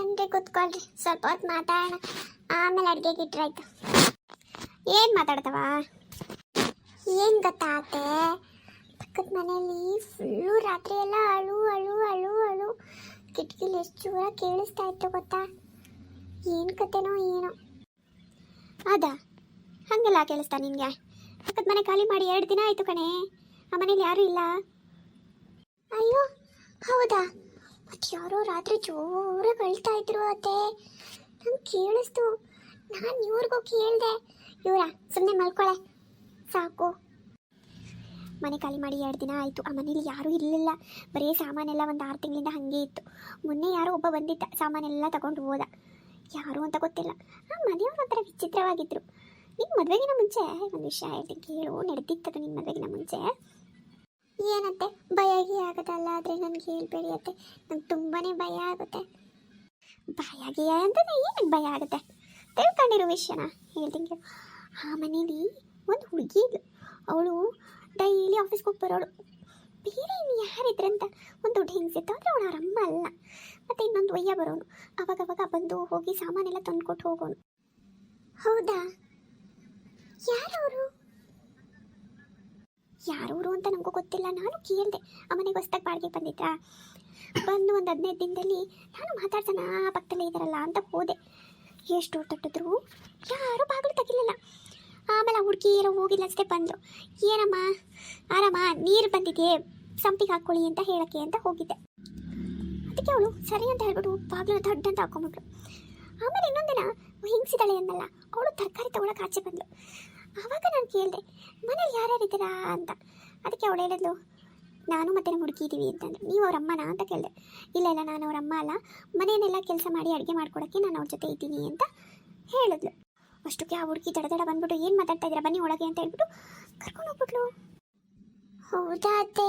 ಬನ್ರಿ ಕೂತ್ಕೊಳ್ರಿ ಸ್ವಲ್ಪ ಹೊತ್ತು ಮಾತಾಡೋಣ. ಆಮೇಲೆ ಅಡುಗೆಗೆ ಇಟ್ರಾಯ್ತು ಏನು ಮಾತಾಡ್ತವ? ಏನು ಗೊತ್ತಾ ಪಕ್ಕದ ಮನೆಯಲ್ಲಿ ಫುಲ್ಲು ರಾತ್ರಿ ಎಲ್ಲ ಅಳು ಅಳು ಅಳು ಅಳು. ಕಿಟಕಿಲಿ ಎಷ್ಟು ಜೋರ ಕೇಳಿಸ್ತಾ ಇತ್ತು ಗೊತ್ತಾ? ಏನು ಕತೆನೋ ಏನೋ. ಅದಾ? ಹಾಗೆಲ್ಲ ಕೇಳಿಸ್ತಾ ನಿನಗೆ? ಪಕ್ಕದ ಮನೆ ಖಾಲಿ ಮಾಡಿ ಎರಡು ದಿನ ಆಯಿತು ಕಣೆ. ಆ ಮನೇಲಿ ಯಾರೂ ಇಲ್ಲ? ಅಯ್ಯೋ, ಹೌದಾ? ಯಾರೋ ರಾತ್ರಿ ಜೋರಾಗಿ ಅಳ್ತಾ ಇದ್ರು ಅತ್ತೆ. ನಂಗೆ ಕೇಳಿಸ್ತು. ನಾನು ಇವ್ರಿಗೂ ಕೇಳಿದೆ. ಇವರ ಸುಮ್ಮನೆ ಮಲ್ಕೊಳೆ. ಸಾಕು. ಮನೆ ಖಾಲಿ ಮಾಡಿ ಎರಡು ದಿನ ಆಯಿತು. ಆ ಮನೇಲಿ ಯಾರೂ ಇರಲಿಲ್ಲ. ಬರೀ ಸಾಮಾನೆಲ್ಲ ಒಂದು ಆರು ತಿಂಗಳಿಂದ ಹಾಗೆ ಇತ್ತು. ಮೊನ್ನೆ ಯಾರೋ ಒಬ್ಬ ಬಂದಿದ್ದ. ಸಾಮಾನೆಲ್ಲ ತಗೊಂಡು ಹೋದ. ಯಾರು ಅಂತ ಗೊತ್ತಿಲ್ಲ. ಆ ಮನೆಯವ್ರು ಒಂಥರ ವಿಚಿತ್ರವಾಗಿದ್ದರು ನಿನ್ನ ಮದುವೆಗಿನ ಮುಂಚೆ? ಒಂದು ವಿಷಯ ಹೇಳ್ತೀನಿ ಕೇಳು. ನಡೆದಿತ್ತದು ನಿನ್ನ ಮದುವೆಗಿನ ಮುಂಚೆ? ಏನತ್ತೆ? ಭಯ ಗಿ ಆಗೋದಲ್ಲ, ಆದರೆ ನನಗೆ ಹೇಳ್ಬೇಡಿ ಅತ್ತೆ ನಂಗೆ ತುಂಬಾ ಭಯ ಆಗುತ್ತೆ. ಭಯ ಗಿಯ ಅಂತಂದ್ರೆ ಏನಕ್ಕೆ ಭಯ ಆಗುತ್ತೆ? ತಿಳ್ಕೊಂಡಿರೋ ವಿಷಯನ, ಹೇಳ್ತೀನಿ ಆ ಮನೇಲಿ ಒಂದು ಹುಡುಗಿ ಇದ್ಲು. ಅವಳು ಡೈಲಿ ಆಫೀಸ್ಗೆ ಹೋಗಿ ಬರೋಳು. ಬೇರೆ ಇನ್ನು ಯಾರಿದ್ರಂತ ಒಂದು ದೊಡ್ಡ ಹೆಂಗಸಿತ್ತು ಆದರೆ ಅವಳು ಅವರಮ್ಮ ಅಲ್ಲ. ಮತ್ತು ಇನ್ನೊಂದು ಒಯ್ಯ ಬರೋನು. ಅವಾಗವಾಗ ಬಂದು ಹೋಗಿ ಸಾಮಾನೆಲ್ಲ ತಂದುಕೊಟ್ಟು ಹೋಗೋನು. ಹೌದಾ? ಯಾರವರು? ಯಾರವರು ಅಂತ ನನಗೂ ಗೊತ್ತಿಲ್ಲ. ನಾನು ಕೇಳಿದೆ. ಆ ಮನೆಗೆ ಬಾಡಿಗೆ ಬಂದಿದ್ರಾ? ಬಂದು ಒಂದು ಹದಿನೈದು ದಿನದಲ್ಲಿ ನಾನು ಮಾತಾಡ್ಸೋಣ ಪಕ್ಕದಲ್ಲೇ ಇದ್ದಾರಲ್ಲ ಅಂತ ಹೋದೆ. ಎಷ್ಟು ತಟ್ಟಿದ್ರು? ಯಾರೂ ಬಾಗಿಲು ತೆಗಿಲಿಲ್ಲ. ಆಮೇಲೆ ಹುಡುಗಿ ಏನೋ ಹೋಗಿಲ್ಲ ಅಷ್ಟೇ ಬಂದರು ಏನಮ್ಮ? ಆರಾಮ? ನೀರು ಬಂದಿದೆ ಸಂಪಿಗೆ ಹಾಕ್ಕೊಳ್ಳಿ ಅಂತ ಹೇಳಕ್ಕೆ ಅಂತ ಹೋಗಿದ್ದೆ. ಅದಕ್ಕೆ ಅವಳು ಸರಿ ಅಂತ ಹೇಳ್ಬಿಟ್ಟು ಬಾಗಿಲು ದೊಡ್ಡ ಅಂತ ಹಾಕೊಂಬಿಟ್ರು ಆಮೇಲೆ ಇನ್ನೊಂದಿನ ಹಿಂಗ್ಸಿದಾಳೆ ಅನ್ನಲ್ಲ. ಅವಳು ತರಕಾರಿ ತಗೊಳಕ್ಕೆ ಆಚೆ ಬಂದ್ಲು. ಆವಾಗ ನಾನು ಕೇಳಿದೆ, ಮನೇಲಿ ಯಾರ್ಯಾರಿದ್ದೀರಾ ಅಂತ? ಅದಕ್ಕೆ ಅವಳು ಹೇಳಿದ್ಲು, ನಾನು ಮತ್ತೆ ಹುಡುಗಿ ಇದ್ದೀವಿ ಅಂತಂದ್ರೆ. ನೀವು ಅವ್ರ ಅಮ್ಮನಾ ಅಂತ ಕೇಳಿದೆ. ಇಲ್ಲ ಇಲ್ಲ, ನಾನು ಅವ್ರ ಅಮ್ಮ ಅಲ್ಲ. ಮನೆಯನ್ನೆಲ್ಲ ಕೆಲಸ ಮಾಡಿ ಅಡುಗೆ ಮಾಡ್ಕೊಡೋಕ್ಕೆ ನಾನು ಅವ್ರ ಜೊತೆ ಇದ್ದೀನಿ ಅಂತ ಹೇಳಿದ್ಲು. ಅಷ್ಟಕ್ಕೆ ಆ ಹುಡುಗಿ ದಡ ದಡ ಬಂದ್ಬಿಟ್ಟು, ಏನು ಮಾತಾಡ್ತಾ ಇದ್ದೀರಾ? ಬನ್ನಿ ಒಳಗೆ ಅಂತ ಹೇಳ್ಬಿಟ್ಟು ಕರ್ಕೊಂಡು ಹೋಗ್ಬಿಟ್ಲು. ಹೌದಾ ಅತ್ತೆ?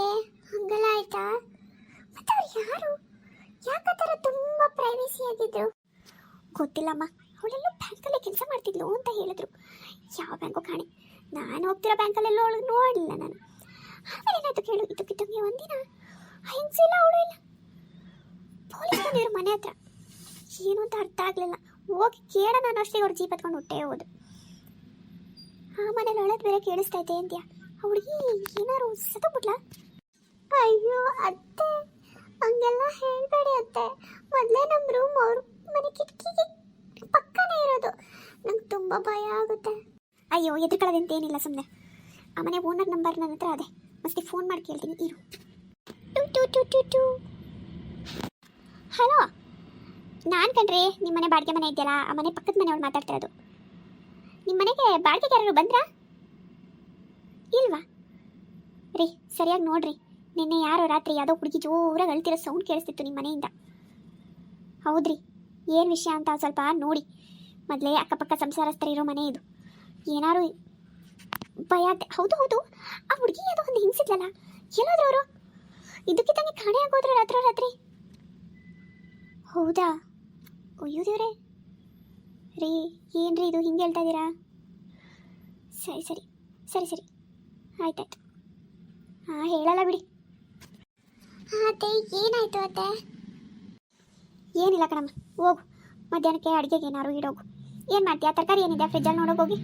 ಹಂಗಲ್ಲ ಆಯ್ತಾ? ಮತ್ತೆ ಅವ್ರು ಯಾರು? ಥರ ತುಂಬ ಪ್ರೈವೇಸಿ ಆಗಿದ್ರು. ಗೊತ್ತಿಲ್ಲಮ್ಮ. ಅವಳೆಲ್ಲೋ ಬ್ಯಾಂಕಲ್ಲೇ ಕೆಲಸ ಮಾಡ್ತಿದ್ಲು ಅಂತ ಹೇಳಿದ್ರು. ಯಾವ ಬ್ಯಾಂಕು ಕಾಣೆ? ನಾನು ಹೋಗ್ತಿರೋ ಬ್ಯಾಂಕಲ್ಲೆಲ್ಲ ಅವಳು ನೋಡಲಿಲ್ಲ ನಾನು. ಆಮೇಲೆ ಏನಾಯ್ತು ಕೇಳು ಇದಕ್ಕಿದ್ದಂಗೆ ಒಂದಿನ ಹೆಂಗಸು ಇಲ್ಲ, ಅವಳು ಇಲ್ಲ. ಪೊಲೀಸ್ ಮನೆ ಹತ್ರ. ಏನು ಅಂತ ಅರ್ಥ ಆಗಲಿಲ್ಲ. ಹೋಗಿ ಕೇಳೋಣ ನಾನು ಅಷ್ಟೇ ಅವ್ರು ಜೀಪ್ ಹತ್ಕೊಂಡು ಹೊಟ್ಟೆ ಹೋದ್ರು ಆ ಮನೇಲಿ ಒಳಗೆ ಬೇರೆ ಕೇಳಿಸ್ತಾ ಅಂತ್ಯ ಅಂದ್ಯಾ? ಅವಳಿಗೆ ಏನಾರು ಸತ್ತೋಗ್ಬಿಟ್ಲಾ? ಅಯ್ಯೋ ಅತ್ತೆ, ಹಂಗೆಲ್ಲ ಹೇಳ್ಬೇಡಿ ಅತ್ತೆ. ಮೊದಲೇ ನಮ್ಮ ರೂಮ್ ಅವ್ರು ಮನೆ ಕಿಟಕಿಗೆ ತುಂಬ ಭಯ ಆಗುತ್ತೆ. ಅಯ್ಯೋ, ಎದುರುಕೊಳ್ಳೋದಂತ ಏನಿಲ್ಲ ಸುಮ್ಮನೆ ಆ ಮನೆ ಓನರ್ ನಂಬರ್ ನನ್ನ ಹತ್ರ ಅದೇ. ಮತ್ತೆ ಫೋನ್ ಮಾಡಿ ಕೇಳ್ತೀನಿ, ಇರು. ಹಲೋ ನಾನು ಕಣ್ರಿ ನಿಮ್ಮ ಮನೆ ಬಾಡಿಗೆ ಮನೆ ಇದೆಯಲ್ಲ, ಆ ಮನೆ ಪಕ್ಕದ ಮನೆಯವ್ರು ಮಾತಾಡ್ತಿರೋದು. ನಿಮ್ಮ ಮನೆಗೆ ಬಾಡಿಗೆಗೆ ಯಾರು ಬಂದ್ರಾ? ಇಲ್ವಾ? ರೀ, ಸರಿಯಾಗಿ ನೋಡ್ರಿ. ನಿನ್ನೆ ಯಾರೋ ರಾತ್ರಿ ಯಾವುದೋ ಹುಡುಗಿ ಜೋರಾಗಿ ಅಳ್ತಿರೋ ಸೌಂಡ್ ಕೇಳಿಸ್ತಿತ್ತು ನಿಮ್ಮ ಮನೆಯಿಂದ. ಹೌದ್ರಿ, ಏನು ವಿಷಯ ಅಂತ ಸ್ವಲ್ಪ ನೋಡಿ. ಮೊದಲೇ ಅಕ್ಕಪಕ್ಕ ಸಂಸಾರಸ್ಥರಿರೋ ಮನೆ ಇದು. ಏನಾರು ಭಯ ಹೌದು ಹೌದು. ಆ ಹುಡುಗಿ ಅದು ಒಂದು ಹಿಂಸಿದ್ಲಲ್ಲ ಎಲ್ಲೋದ್ರು ಅವರು ತಾನೇ ಕಾಣೆ ಆಗೋದ್ರೆ ರಾತ್ರಿ ರಾತ್ರಿ ಹೌದಾ? ಅಯ್ಯೋ ದೇವ್ರೆ. ರೀ ಏನ್ರಿ ಇದು? ಹಿಂಗೆ ಹೇಳ್ತಾ ಇದ್ದೀರಾ? ಸರಿ ಸರಿ. ಸರಿ ಸರಿ. ಆಯ್ತಾಯ್ತು. ಹಾಂ ಹೇಳಲ್ಲ ಬಿಡಿ. ಅತ್ತೆ ಏನಾಯ್ತು ಅತ್ತೆ? ಏನಿಲ್ಲ ಕಣಮ್ಮ. ಹೋಗು. ಮಧ್ಯಾಹ್ನಕ್ಕೆ ಅಡುಗೆಗೆ ಏನಾರು ಇಡೋಗು. ಏನು ಮಾಡ್ತೀಯಾ? ತರಕಾರಿ ಏನಿದೆ? ಫ್ರಿಜ್ಜಲ್ಲಿ ನೋಡೋಕೆ ಹೋಗಿ.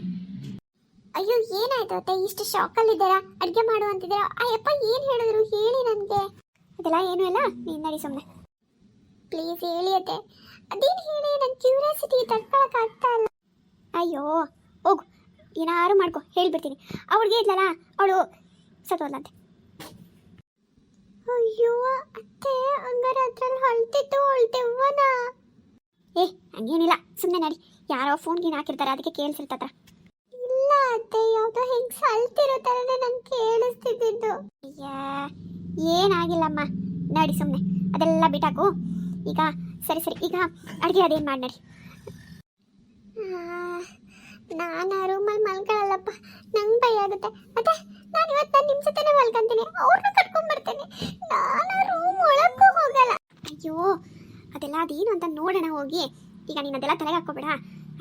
ಅಯ್ಯೋ, ಏನಾಯ್ತು ಅತ್ತೆ? ಇಷ್ಟು ಶಾಕಲ್ಲಿದ್ದೀರಾ ಅಡುಗೆ ಮಾಡು ಅಂತಿದ್ದೀರಾ? ಅಯ್ಯಪ್ಪ ಏನು ಹೇಳಿದ್ರು? ಹೇಳಿ ನನಗೆ. ಅದೆಲ್ಲ ಏನು ಇಲ್ಲ. ನೀನು ನಡಿ ಸುಮ್ಮನೆ ಪ್ಲೀಸ್ ಹೇಳಿ ಅತ್ತೆ. ಅದೇನು ಹೇಳಿ? ನನ್ನ ಕ್ಯೂರಿಯಾಸಿಟಿ ತಡ್ಕೊಳಕ್ಕಾಗ್ತಾ ಇಲ್ಲ. ಅಯ್ಯೋ, ಹೋಗು. ಏನಾರು ಮಾಡ್ಕೊ. ಹೇಳ್ಬಿಡ್ತೀನಿ. ಅವಳಿಗೆ ಇದ್ಲಲ್ಲ, ಅವಳು ಸತ್ತೋದ್ಲಂತೆ ಅಯ್ಯೋ, ಅತ್ತೆ ಹಂಗಾರೆ ಅದ್ರಲ್ಲಿ ಹೊಳ್ತಿತ್ತು ಹೊಳ್ತೆವ್ವನ ಏ, ಹಂಗೇನಿಲ್ಲ. ಸುಮ್ಮನೆ ನಡಿ. ಯಾರೋ ಫೋನ್ ಗೀನ್ ಹಾಕಿರ್ತಾರೆ, ಅದಕ್ಕೆ ಕೇಳಿಸಿರ್ತತ್ರ ಇಲ್ಲ ಅತ್ತೆ, ಯಾವುದೋ ಹೆಂಗ್ ಸಲ್ತಿರೋ ಥರನೇ ನಂಗೆ ಕೇಳಿಸ್ತಿದ್ದು ಅಯ್ಯ, ಏನಾಗಿಲ್ಲಮ್ಮ. ನಡಿ ಸುಮ್ಮನೆ ಅದೆಲ್ಲ ಬಿಟ್ಟಾಕು. ಈಗ, ಸರಿ ಸರಿ, ಈಗ ಅಡುಗೆ ಅದೇನು ಮಾಡಿ ನಡಿ. ನಾನು ಆ ರೂಮಲ್ಲಿ ಮಲ್ಕೊಳ್ಳಲ್ಲಪ್ಪ ನಂಗೆ ಭಯ ಆಗುತ್ತೆ. ಮತ್ತೆ ನಾನು ಇವತ್ತು ನಿಮ್ಮ ಜೊತೆನೇ ಮಲ್ಕೊಂತೀನಿ. ಅವ್ರನ್ನ ಕರ್ಕೊಂಡು ಬರ್ತೇನೆ. ನಾನು ರೂಮ್ ಒಳಕ್ಕೂ ಹೋಗಲ್ಲ. ಅಯ್ಯೋ, ಅದೆಲ್ಲ ಅದೇನು ಅಂತ ನೋಡೋಣ ಹೋಗಿ. ಈಗ ನೀನು ಅದೆಲ್ಲ ತಲೆಗೆ ಹಾಕೋಬೇಡ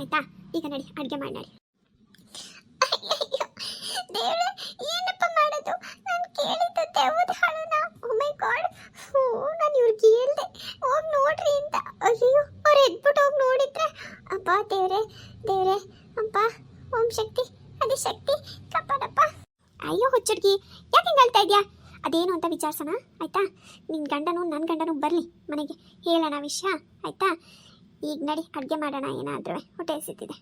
ಆಯ್ತಾ? ಈಗ ನಡಿ, ಅಡುಗೆ ಮಾಡಿ ನಡಿ ಏನಪ್ಪ ಮಾಡೋದು? ನಾನು ಕೇಳಿದ್ದು ದೇವದ ಹಾಳನ ಓ ಮೈ ಗಾಡ್ ನಾನು ಇವ್ರಿಗೆ ಹೇಳ್ದೆ. ಹೋಗಿ ನೋಡ್ರಿ ಅಂತ. ಅಯ್ಯೋ ಅವ್ರು ದೇವ್ರೆ ದೇವ್ರೆ ಅಪ್ಪ ಓಂ ಶಕ್ತಿ, ಅದೇ ಶಕ್ತಿ. ಕಪ್ಪಡಪ್ಪ ಅಯ್ಯೋ, ಹುಚ್ಚುಡ್ಗಿ, ಯಾಕೆ ಹೇಳ್ತಾ ಇದ್ಯಾ? ಇದೆಯಾ ಅದೇನು ಅಂತ ವಿಚಾರಿಸೋಣ, ಆಯ್ತಾ? ನಿನ್ನ ಗಂಡನು ನನ್ನ ಗಂಡನು ಬರಲಿ ಮನೆಗೆ. ಹೇಳೋಣ ವಿಷಯ, ಆಯ್ತಾ? ಈಗ ನಡಿ ಅಡುಗೆ ಮಾಡೋಣ ಏನಾದರೂ ಹೊಟ್ಟೆ ಹಸಿತಿದೆ